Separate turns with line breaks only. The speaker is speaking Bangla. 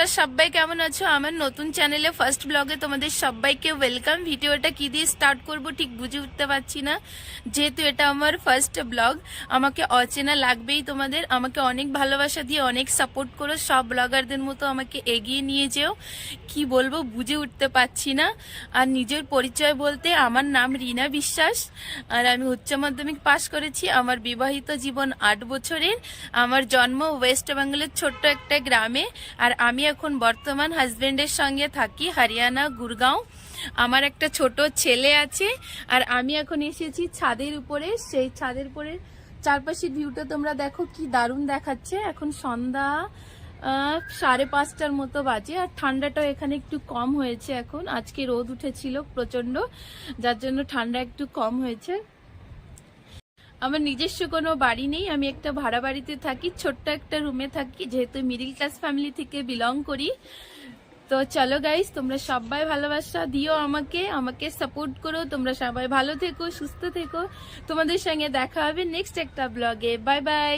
সবাই কেমন আছো? আমার নতুন চ্যানেলে ফার্স্ট ব্লগে তোমাদের সবাইকে ওয়েলকাম ভিডিওটা কি দিয়ে স্টার্ট করব ঠিক বুঝে উঠতে পারছি না। যেহেতু এটা আমার ফার্স্ট ব্লগ আমাকে অচেনা লাগবেই তোমাদের। আমাকে অনেক ভালোবাসা দিয়ে অনেক সাপোর্ট করো। সব ব্লগারদের মতো আমাকে এগিয়ে নিয়ে যেও। কি বলব, বুঝে উঠতে পারছি না। আর নিজের পরিচয় বলতে আমার নাম রিনা বিশ্বাস। আর আমি উচ্চ মাধ্যমিক পাশ করেছি। আমার বিবাহিত জীবন আট বছরের। আমার জন্ম ওয়েস্ট বেঙ্গলের ছোট্ট একটা গ্রামে। আর আমি এখন বর্তমান হাজবেন্ডের সঙ্গে থাকি, হরিয়ানা, গুরগাঁও। আমার একটা ছোট ছেলে আছে, আর আমি এখন এসেছি ছাদের উপরে। সেই ছাদের উপরে চারপাশের ভিউটা তোমরা দেখো কি দারুণ দেখাচ্ছে। এখন সন্ধ্যা সাড়ে পাঁচটার মতো বাজে, আর ঠান্ডাটাও এখানে একটু কম হয়েছে এখন। আজকে রোদ উঠেছিল প্রচণ্ড যার জন্য ঠান্ডা একটু কম হয়েছে। আমার নিজস্ব কোনো বাড়ি নেই, আমি একটা ভাড়া বাড়িতে থাকি, ছোট্ট একটা রুমে থাকি, যেহেতু মিডিল ক্লাস ফ্যামিলি থেকে বিলং করি। তো চলো গাইস তোমরা সবাই ভালোবাসা, দিও আমাকে আমাকে সাপোর্ট করো, তোমরা সবাই ভালো থেকো, সুস্থ থেকো। তোমাদের সঙ্গে দেখা হবে নেক্সট একটা ব্লগে বাই বাই